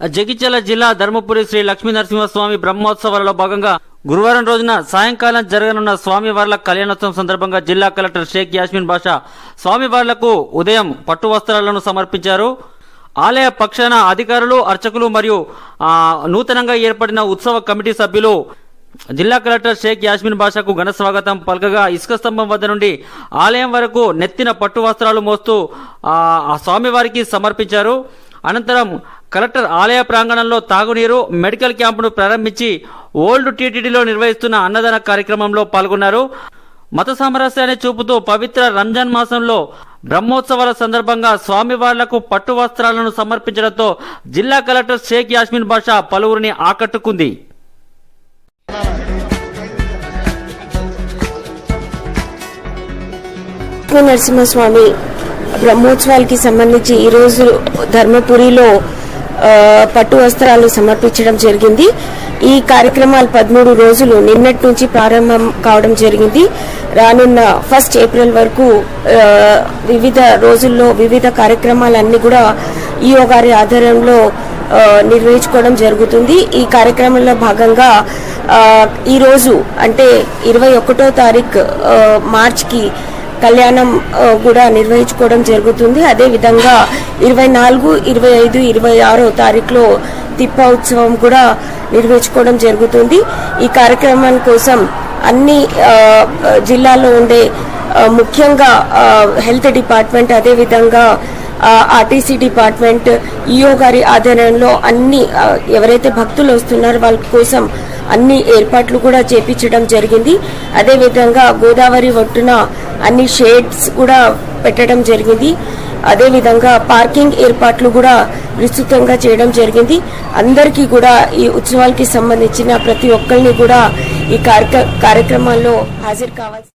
జగిత్యాల జిల్లా ధర్మపురి శ్రీ లక్ష్మీ నరసింహస్వామి బ్రహ్మోత్సవాలలో భాగంగా గురువారం రోజున సాయంకాలం జరగనున్న స్వామివార్ల కళ్యాణోత్సవం సందర్భంగా జిల్లా కలెక్టర్ షేక్ యాస్మిన్ బాషా స్వామివార్లకు ఉదయం పట్టు వస్త్రాలను సమర్పించారు. ఆలయ పక్షాన అధికారులు అర్చకులు మరియు నూతనంగా ఏర్పడిన ఉత్సవ కమిటీ సభ్యులు జిల్లా కలెక్టర్ షేక్ యాస్మిన్ బాషాకు ఘన స్వాగతం పలకగా ఇసుక స్తంభం వద్ద నుండి ఆలయం వరకు నెత్తిన పట్టు వస్త్రాలు మోస్తూ ఆ స్వామివారికి సమర్పించారు. అనంతరం కలెక్టర్ ఆలయ ప్రాంగణంలో తాగునీరు మెడికల్ క్యాంపును ప్రారంభించి ఓల్డ్ టీటీడీలో నిర్వహిస్తున్న అన్నదాన కార్యక్రమంలో పాల్గొన్నారు. మత సామరస్యాన్ని చూపుతూ పవిత్ర రంజాన్ మాసంలో బ్రహ్మోత్సవాల సందర్భంగా స్వామివార్లకు పట్టు వస్త్రాలను సమర్పించడంతో జిల్లా కలెక్టర్ షేక్ యాస్మిన్ బాషా పలువురిని ఆకట్టుకుంది. నరసింహస్వామి బ్రహ్మోత్సవాలకి సంబంధించి ఈ రోజు ధర్మపురిలో పట్టు వస్త్రాలు సమర్పించడం జరిగింది. ఈ కార్యక్రమాలు పదమూడు రోజులు నిన్నటి నుంచి ప్రారంభం కావడం జరిగింది. రానున్న ఫస్ట్ ఏప్రిల్ వరకు వివిధ రోజుల్లో వివిధ కార్యక్రమాలన్నీ కూడా ఈఓ గారి ఆధ్వర్యంలో నిర్వహించుకోవడం జరుగుతుంది. ఈ కార్యక్రమంలో భాగంగా ఈరోజు అంటే ఇరవై ఒకటో తారీఖు మార్చ్కి కళ్యాణం కూడా నిర్వహించుకోవడం జరుగుతుంది. అదే విధంగా ఇరవై నాలుగు ఇరవై ఐదు ఇరవై ఆరో తారీఖులో తిప్ప ఉత్సవం కూడా నిర్వహించుకోవడం జరుగుతుంది. ఈ కార్యక్రమం కోసం అన్ని జిల్లాలో ఉండే ముఖ్యంగా హెల్త్ డిపార్ట్మెంట్ అదే విధంగా ఆర్టీసీ డిపార్ట్మెంట్ ఈఓ గారి ఆధ్వర్యంలో అన్ని ఎవరైతే భక్తులు వస్తున్నారో వాళ్ళ కోసం అన్ని ఏర్పాట్లు కూడా చేపించడం జరిగింది. అదేవిధంగా గోదావరి ఒడ్డున అన్ని షేడ్స్ కూడా పెట్టడం జరిగింది. అదేవిధంగా పార్కింగ్ ఏర్పాట్లు కూడా విస్తృతంగా చేయడం జరిగింది. అందరికీ కూడా ఈ ఉత్సవాలకి సంబంధించిన ప్రతి ఒక్కరిని కూడా ఈ కార్యక్ర- కార్యక్రమాల్లో హాజరు కావాల్సి